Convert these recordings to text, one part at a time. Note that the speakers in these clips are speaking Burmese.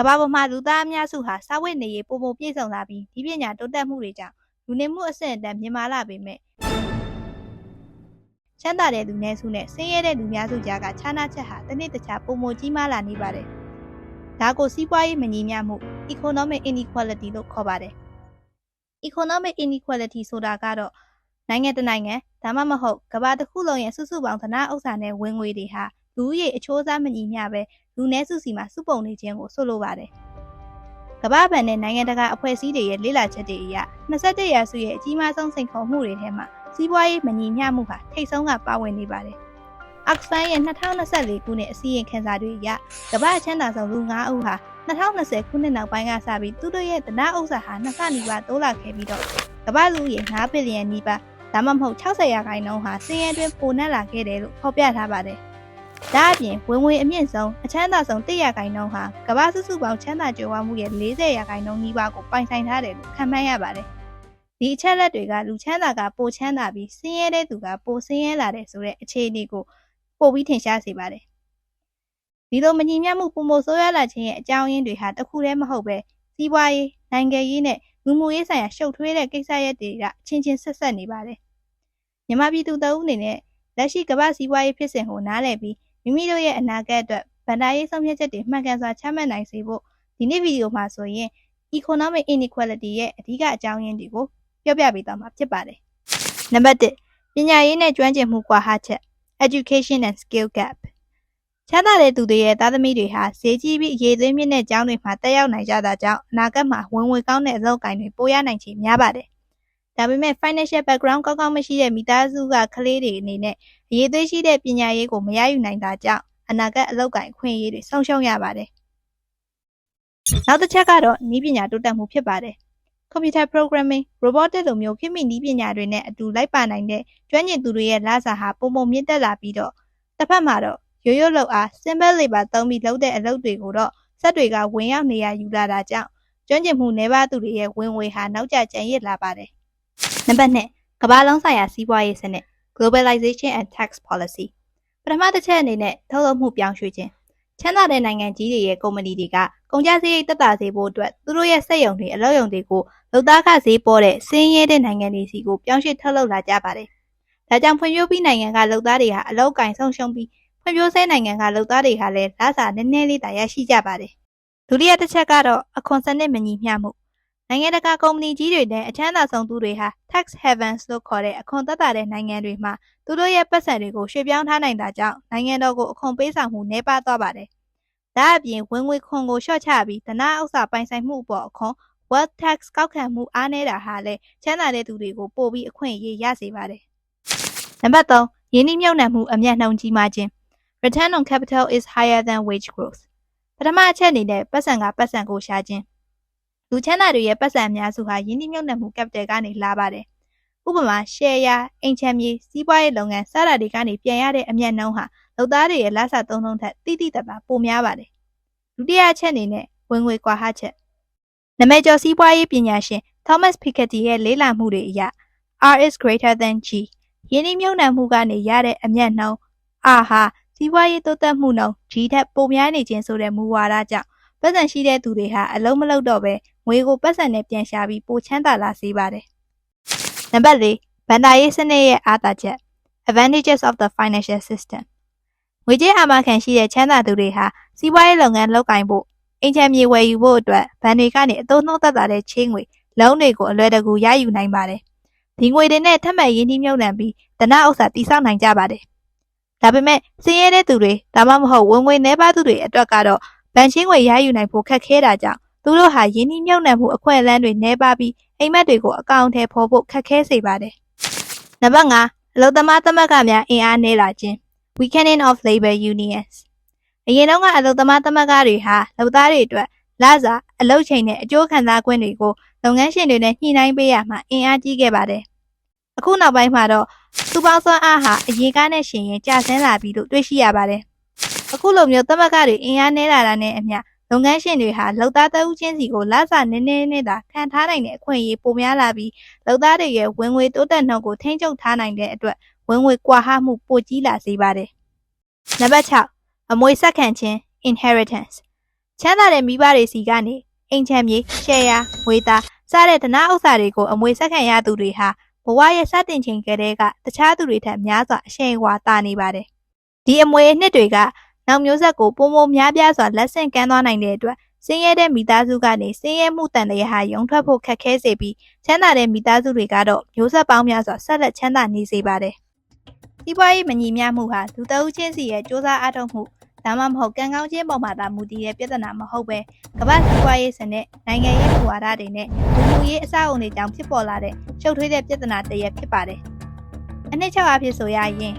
ကမ္ဘာပေါ်မှာလူသားအများစုဟာစာဝတ်နေရေးပုံပုံပြည့်စုံလာပြီးဒီပညာတိုးတက်မှုတွေကြောင့်လူနေမှုအဆင့်အတန်းမြင့်မားလာပေမဲ့ချမ်းသာတဲ့လူနည်းစုနဲ့ဆင်းရဲတဲ့လူများစုကြားကခြားနားချက်ဟာတစ်နေ့တစ်ခြားပုံပုံကြီးမားလာနေပါတယ်။ဒါကိုစီးပွားရေးမညီမျှမှု economic inequality လို့ခေါ်ပါတယ်။ economic inequality ဆိုတာကတော့နိုင်ငံတစ်နိုင်ငံဒါမှမဟုတ်ကမ္ဘာတစ်ခုလုံးရဲ့စုစုပေါင်းသနာဥစ္စာနဲ့ဝင်ငွေတွေဟာလူဦးရေအချိုးအစားမညီမျှပဲ လူနည်းစုစီမှာစုပုံနေခြင်းကိုဆိုလိုပါတယ်။ကမ္ဘာ့ဘဏ်နဲ့နိုင်ငံတကာအဖွဲ့အစည်းတွေရဲ့လေ့လာချက်တွေအရ21ရာစုရဲ့အကြီးမားဆုံးစိန်ခေါ်မှုတွေထဲမှာစီးပွားရေးမညီမျှမှုဟာထိပ်ဆုံးကပါဝင်နေပါတယ်။ Oxfam ရဲ့2024ခုနှစ်အစည်းအဝေးခန်းစာတွေအရကမ္ဘာ့ချမ်းသာဆုံးလူ9ဦးဟာ2020ခုနှစ်နောက်ပိုင်းကစပြီးသူတို့ရဲ့သနာဥစ္စာဟာနှစ်ဆနီးပါးတိုးလာခဲ့ပြီးတော့ကမ္ဘာလူဦးရေ9ဘီလီယံနီးပါးဒါမှမဟုတ်60ရာခိုင်နှုန်းဟာစင်းရဲတွင်ပိုနှက်လာခဲ့တယ်လို့ဖော်ပြထားပါတယ်။ ဒါအပြင်ဝင်ငွေအမြင့်ဆုံးအချမ်းသာဆုံး100ရာခိုင်နှုန်းဟာကမ္ဘာစုစုပေါင်းချမ်းသာကြွယ်ဝမှုရဲ့40ရာခိုင်နှုန်းနီးပါးကိုပိုင်ဆိုင်ထားတယ်လို့ခန့်မှန်းရပါတယ်။ဒီအချက်လက်တွေကလူချမ်းသာကပိုချမ်းသာပြီးစင်းရဲတဲ့သူကပိုစင်းရဲလာတယ်ဆိုတဲ့အခြေအနေကိုပိုပြီးထင်ရှားစေပါတယ်။ဒီလိုမညီမျှမှုပုံမဆိုးရလာခြင်းရဲ့အကြောင်းရင်းတွေဟာတခုတည်းမဟုတ်ပဲစီးပွားရေးနိုင်ငံရေးနဲ့လူမှုရေးဆိုင်ရာရှုပ်ထွေးတဲ့ကိစ္စရပ်တွေကချင်းချင်းဆက်ဆက်နေပါတယ်။မြန်မာပြည်သူတအုပ်အနေနဲ့လက်ရှိကမ္ဘာစီးပွားရေးဖြစ်စဉ်ကိုနားလည်ပြီး မိမိတို့ရဲ့အနာဂတ်အတွက်ဗန္ဒာရေးဆုံးဖြတ်ချက်တွေမှန်ကန်စွာချမှတ်နိုင်စေဖို့ဒီနေ့ဗီဒီယိုမှာဆိုရင် economic inequality ရဲ့အဓိကအကြောင်းရင်းတွေကိုပြောပြပေးသွားမှာဖြစ်ပါတယ်။နံပါတ်1ပညာရေးနဲ့ကျွမ်းကျင်မှုကွာဟချက် education and skill gap ချမ်းသာတဲ့သူတွေရဲ့သားသမီးတွေဟာဈေးကြီးပြီးအရေးသွေးမြင့်တဲ့ကျောင်းတွေမှာတက်ရောက်နိုင်ကြတာကြောင့်အနာဂတ်မှာဝင်ငွေကောင်းတဲ့အလုပ်ကိုင်တွေပိုရနိုင်ခြေများပါတယ်။ ဒါပေမဲ့ financial background ကောင်းကောင်းမရှိတဲ့မိသားစုကကလေးတွေအနေနဲ့အရေးသွေးရှိတဲ့ပညာရေးကိုမရယူနိုင်တာကြောင့်အနာဂတ်အလုပ်ကိုင်အခွင့်အရေးတွေဆုံးရှုံးရပါတယ်။နောက်တစ်ချက်ကတော့နည်းပညာတိုးတက်မှုဖြစ်ပါတယ်။ computer programming, robotic လိုမျိုးခေတ်မီနည်းပညာတွေနဲ့အတူလိုက်ပါနိုင်တဲ့ကျွမ်းကျင်သူတွေရဲ့လစာဟာပုံပုံမြင့်တက်လာပြီးတော့တစ်ဖက်မှာတော့ရိုးရိုးလုပ်အား simple labor သုံးပြီးလုပ်တဲ့အလုပ်တွေကိုတော့စက်တွေကဝင်ရောက်နေရယူလာတာကြောင့်ကျွမ်းကျင်မှုနှဲပါသူတွေရဲ့ဝင်ငွေဟာနောက်ကျကျန်ရစ်လာပါတယ်။ နံပါတ်2ကမ္ဘာလုံးဆိုင်ရာစီးပွားရေးစနစ် globalization and tax policy ပထမတစ်ချက်အနေနဲ့ထုတ်လုပ်မှုပြောင်းရွှေ့ခြင်းချမ်းသာတဲ့နိုင်ငံကြီးတွေရဲ့ကုမ္ပဏီတွေကကုန်ကျစရိတ်တက်တာစေဖို့အတွက်သူတို့ရဲ့စက်ရုံတွေအလုပ်ရုံတွေကိုလုပ်သားခဈေးပေါ်တဲ့စင်းရဲတဲ့နိုင်ငံတွေစီကိုပြောင်းရွှေ့ထုတ်လုပ်လာကြပါတယ်။ဒါကြောင့်ဖွံ့ဖြိုးပြီးနိုင်ငံကလုပ်သားတွေဟာအလုပ်ကင်ဆုံးရှုံးပြီးဖွံ့ဖြိုးဆဲနိုင်ငံကလုပ်သားတွေဟာလည်းလစာနည်းနည်းလေးသာရရှိကြပါတယ်။ဒုတိယတစ်ချက်ကတော့အခွန်စနစ်မညီမျှမှု နိုင်ငံတကာကုမ္ပဏီကြီးတွေနဲ့အချမ်းသာဆုံးသူတွေဟာ tax havens လို့ခေါ်တဲ့အခွန်သက်သာတဲ့နိုင်ငံတွေမှာသူတို့ရဲ့ပတ်စံတွေကိုရွှေ့ပြောင်းထားနိုင်တာကြောင့်နိုင်ငံတော်ကိုအခွန်ပေးဆောင်မှုနှဲပါသွားပါတယ်။ဒါအပြင်ဝင်ငွေခွန်ကိုလျှော့ချပြီးဒနာဥစ္စာပိုင်ဆိုင်မှုအပေါ်အခွန် wealth tax ကောက်ခံမှုအားနည်းတာဟာလည်းချမ်းသာတဲ့သူတွေကိုပိုပြီးအခွင့်အရေးရစေပါတယ်။နံပါတ်3ရင်းနှီးမြှုပ်နှံမှုအမျက်နှုံကြီးမားခြင်း return on capital is higher than wage growth ပထမအချက်အနေနဲ့ပတ်စံကပတ်စံကိုရှာခြင်း လူချမ်းသာတွေရဲ့ပတ်စံအများစုဟာယင်းနှိမ့်မြုပ်နှံမှု capital ကနေလာပါတယ်။ဥပမာ share ရအိမ်ချမ်းမြေစီးပွားရေးလုပ်ငန်းစတာတွေကနေပြန်ရတဲ့အမျက်နှုံးဟာလုပ်သားတွေရဲ့လစာသုံးနှုန်းထက်တိတိတတ်တာပိုများပါတယ်။ဒုတိယအချက်အနေနဲ့ဝင်ငွေကွာဟချက်နမဲကျော်စီးပွားရေးပညာရှင် Thomas Piketty ရဲ့လေးလာမှုတွေအရ R is greater than G ယင်းနှိမ့်မြုပ်နှံမှုကနေရတဲ့အမျက်နှုံး R ဟာစီးပွားရေးတိုးတက်မှုနှုန်း G ထက်ပိုများနေခြင်းဆိုတဲ့မူဝါဒကြောင့်ပတ်စံရှိတဲ့သူတွေဟာအလုံးမလုံးတော့ပဲ ငွေကိုပတ်စံနဲ့ပြန်ရှာပြီးပိုချမ်းသာလာစေပါတယ်။နံပါတ်၄ဘန္တာရေးစနစ်ရဲ့အားသာချက် advantages of the financial system ငွေကြေးအာမခံရှိတဲ့ချမ်းသာသူတွေဟာစီးပွားရေးလုပ်ငန်းလုပ်ကိုင်ဖို့အင်ချမ်းမြေဝယ်ယူဖို့အတွက်ဘဏ်တွေကနေအသုံးနှုန်းသက်သာတဲ့ချင်းငွေလုံးတွေကိုအလွယ်တကူရယူနိုင်ပါတယ်။ဒီငွေတွေနဲ့ထပ်မံရင်းနှီးမြှုပ်နှံပြီးတနဥစ္စာတိစောက်နိုင်ကြပါတယ်။ဒါပေမဲ့စင်းရဲတဲ့သူတွေဒါမှမဟုတ်ဝင်ငွေနှဲပါသူတွေအတွက်ကတော့ဗန်ချင်းငွေရယူနိုင်ဖို့ခက်ခဲတာကြောင့် သူတို့ဟာယင်းနှီးမြှုပ်နှံမှုအခွင့်အလမ်းတွေနှဲပါပြီးအိမ်မက်တွေကိုအကောင့်ထဲပေါ်ဖို့ခက်ခဲစေပါတယ်။နံပါတ်5အလုပ်သမားသမဂ္ဂများအင်အားနည်းလာခြင်း weakening of labor unions အရင်တော့ကအလုပ်သမားသမဂ္ဂတွေဟာလုပ်သားတွေအတွက်လစာအလုပ်ချိန်နဲ့အကျိုးခံစား권တွေကိုလုပ်ငန်းရှင်တွေနဲ့ညှိနှိုင်းပေးရမှာအင်အားကြီးခဲ့ပါတယ်။အခုနောက်ပိုင်းမှာတော့စုပေါင်းစွမ်းအားဟာအရင်ကနဲ့ရှင်ရင်ကျဆင်းလာပြီလို့တွေ့ရှိရပါတယ်။အခုလိုမျိုးသမဂ္ဂတွေအင်အားနည်းလာတာနဲ့အမျှ လုပ်ငန်းရှင်တွေဟာလုပ်သားတအုပ်ချင်းစီကိုလစာနည်းနည်းနဲ့သာခံထားနိုင်တဲ့အခွင့်အရေးပိုများလာပြီးလုပ်သားတွေရဲ့ဝင်ငွေတိုးတက်နှုန်းကိုထိန်းချုပ်ထားနိုင်တဲ့အတွက်ဝင်ငွေကွာဟမှုပိုကြီးလာစေပါတယ်။နံပါတ်6အမွေဆက်ခံခြင်း inheritance ချမ်းသာတဲ့မိဘတွေစီကနေအိမ်ချမ်းမြေရှယ်ယာငွေသားစတဲ့ဒနာဥစ္စာတွေကိုအမွေဆက်ခံရသူတွေဟာဘဝရဲ့စတင်ချိန်ကတည်းကတခြားသူတွေထက်များစွာအရှိန်အဝါတာနေပါတယ်။ဒီအမွေအနှစ်တွေက နောက်မျိုးဆက်ကိုပုံမများပြားစွာလက်ဆင့်ကမ်းသွားနိုင်တဲ့အတွက်ဆင်းရဲတဲ့မိသားစုကနေဆင်းရဲမှုတန်လျက်ဟာရုံထွက်ဖို့ခက်ခဲစေပြီးချမ်းသာတဲ့မိသားစုတွေကတော့မျိုးဆက်ပေါင်းများစွာဆက်လက်ချမ်းသာနေစေပါတယ်။ဒီပွားရေးမညီမျှမှုဟာလူတအုပ်ချင်းစီရဲ့စ조사အားထုတ်မှုဒါမှမဟုတ်ကံကောင်းခြင်းပေါ်မှာသာမူတည်တဲ့ပြဿနာမဟုတ်ပဲကမ္ဘာစီးပွားရေးစနစ်နိုင်ငံရေးမူဝါဒတွေနဲ့လူမှုရေးအစအုံတွေကြောင့်ဖြစ်ပေါ်လာတဲ့ရှုပ်ထွေးတဲ့ပြဿနာတစ်ရပ်ဖြစ်ပါတယ်။အနှစ်၆အဖြစ်ဆိုရရင်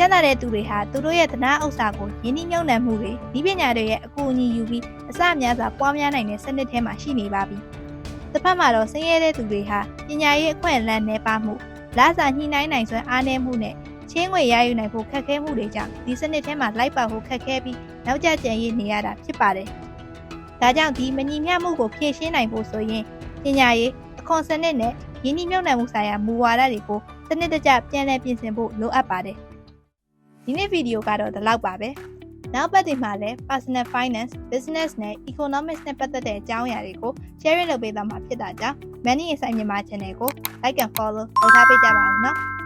ချမ်းသာတဲ့သူတွေဟာသူတို့ရဲ့သနာဥစ္စာကိုယင်းနှိမ့်ညွံ့နှံမှုတွေဤပညာတွေရဲ့အကူအညီယူပြီးအစများစွာပွားများနိုင်တဲ့စနစ်ထဲမှာရှိနေပါပြီ။တစ်ဖက်မှာတော့ဆင်းရဲတဲ့သူတွေဟာပညာရေးအခွင့်အလမ်းနှဲပါမှုလစာညှိနှိုင်းနိုင်စွမ်းအားနည်းမှုနဲ့ချင်းငွေရယူနိုင်ဖို့ခက်ခဲမှုတွေကြောင့်ဒီစနစ်ထဲမှာလိုက်ပါဖို့ခက်ခဲပြီးနောက်ကျကျန်ရည်နေရတာဖြစ်ပါတယ်။ဒါကြောင့်ဒီမညီမျှမှုကိုဖြေရှင်းနိုင်ဖို့ဆိုရင်ပညာရေးအခွန်စနစ်နဲ့ယင်းနှိမ့်နှံမှုဆိုင်ရာမူဝါဒတွေကိုစနစ်တကျပြန်လည်ပြင်ဆင်ဖို့လိုအပ်ပါတယ်။ ဒီနေ့ဗီဒီယိုကတော့ဒီလောက်ပါပဲ။နောက်ပတ်တင်မှာလည်း personal finance, business နဲ့ economics နဲ့ပတ်သက်တဲ့အကြောင်းအရာတွေကို share လုပ်ပေးသွားမှာဖြစ်တာကြောင့် Money Insight မြန်မာ channel ကို like and follow လုပ်ထားပေးကြပါဦးနော်။